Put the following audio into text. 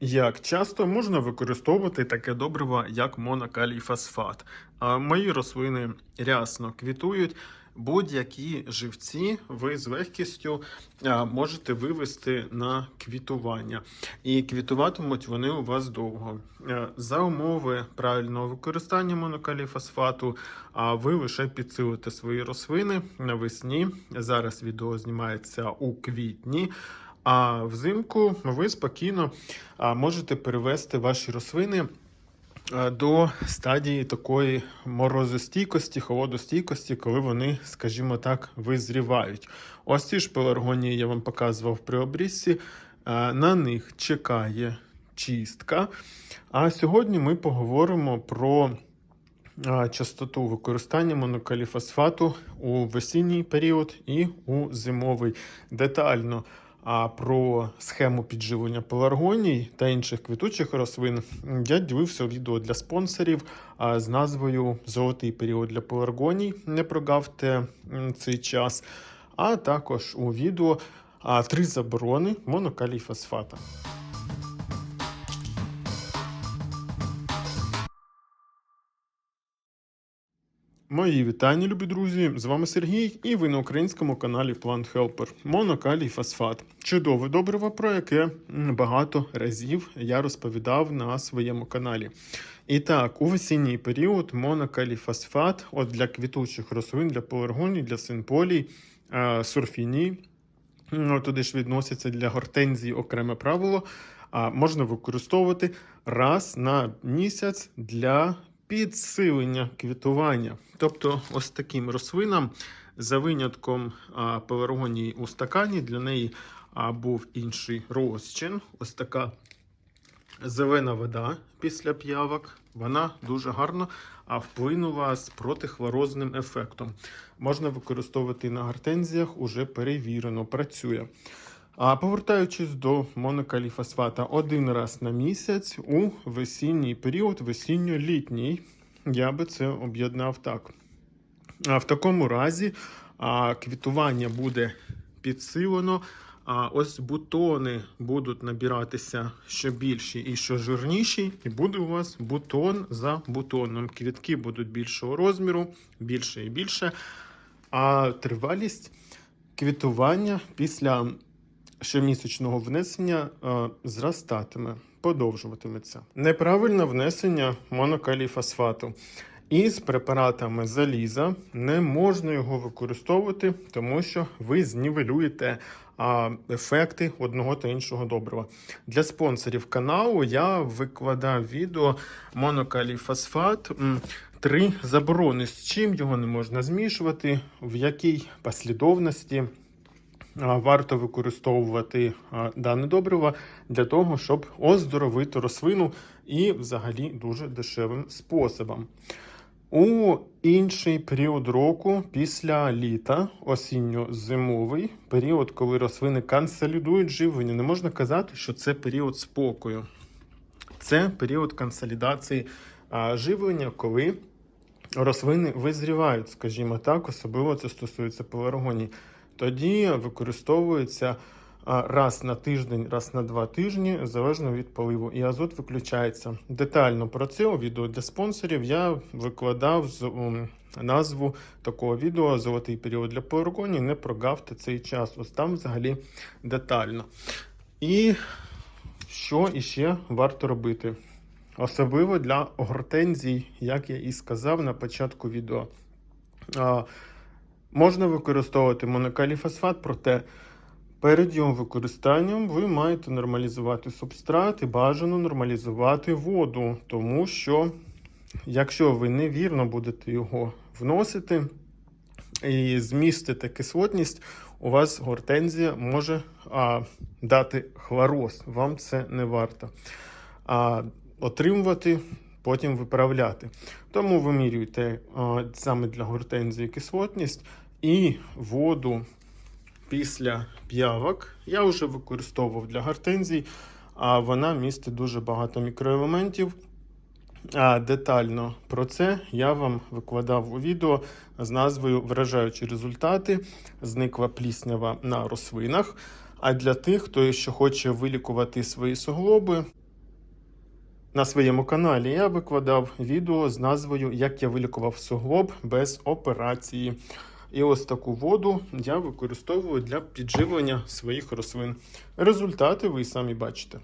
Як часто можна використовувати таке добриво, як монокалій фосфат? Мої рослини рясно квітують. Будь-які живці ви з легкістю можете вивести на квітування. І квітуватимуть вони у вас довго. Е, За умови правильного використання монокалій фосфату, а ви лише підсилите свої рослини навесні. Зараз відео знімається у квітні. А взимку ви спокійно можете перевести ваші рослини до стадії такої морозостійкості, холодостійкості, коли вони, скажімо так, визрівають. Ось ці ж пеларгонії я вам показував при обрізці. На них чекає чистка. А сьогодні ми поговоримо про частоту використання монокаліфосфату у весінній період і у зимовий. Детально а про схему підживлення пеларгоній та інших квітучих рослин я ділився відео для спонсорів з назвою Золотий період для пеларгоній. Не прогавте цей час. А також у відео три заборони монокалій фосфата. Мої вітання, любі друзі! З вами Сергій, і ви на українському каналі Plant Helper. Монокалій фосфат. Чудове добриво, про яке багато разів я розповідав на своєму каналі. І так, у весінній період монокалій фосфат от для квітучих рослин, для пеларгоній, для синполій, е. Ну, туди ж відносяться для гортензії окреме правило. А можна використовувати раз на місяць для підсилення квітування. Тобто, ось таким рослинам, за винятком пеларгонії у стакані, для неї був інший розчин. Ось така зелена вода після п'явок. Вона дуже гарно вплинула з протихлорозним ефектом. Можна використовувати на гортензіях, уже перевірено, працює. А повертаючись до монокаліфосфата, один раз на місяць у весінній період, весінньо-літній, я би це об'єднав так. А в такому разі а, квітування буде підсилено. А ось бутони будуть набиратися що більші і що жирніші, і буде у вас бутон за бутоном. Квітки будуть більшого розміру, більше і більше. А тривалість квітування після щомісячного внесення е, зростатиме, подовжуватиметься. Неправильне внесення монокаліфосфату. Із препаратами заліза не можна його використовувати, тому що ви знівелюєте а, ефекти одного та іншого добрива. Для спонсорів каналу я викладав відео монокаліфосфат. Три заборони, з чим його не можна змішувати, в якій послідовності варто використовувати дане добриво для того, щоб оздоровити рослину і взагалі дуже дешевим способом. У інший період року після літа, осінньо-зимовий період, коли рослини консолідують живлення, не можна казати, що це період спокою. Це період консолідації живлення, коли рослини визрівають, скажімо так, особливо це стосується пеларгоній. Тоді використовується раз на тиждень, раз на два тижні, залежно від поливу. І азот виключається. Детально про це у відео для спонсорів я викладав з назву такого відео Золотий період для пеларгоній. Не прогавте цей час. Ось там взагалі детально. І що іще варто робити? Особливо для гортензій, як я і сказав на початку відео. Можна використовувати монокаліфосфат, проте перед його використанням ви маєте нормалізувати субстрат і бажано нормалізувати воду, тому що якщо ви невірно будете його вносити і змістите кислотність, у вас гортензія може а, дати хлороз. Вам це не варто. А, отримувати, потім виправляти. Тому вимірюйте а, саме для гортензії кислотність і воду після п'явок. Я вже використовував для гортензій, а вона містить дуже багато мікроелементів. А детально про це я вам викладав у відео з назвою Вражаючі результати. Зникла пліснява на рослинах. А для тих, хто ще хоче вилікувати свої суглоби, На своєму каналі я викладав відео з назвою Як я вилікував суглоб без операції. І ось таку воду я використовую для підживлення своїх рослин. Результати ви самі бачите.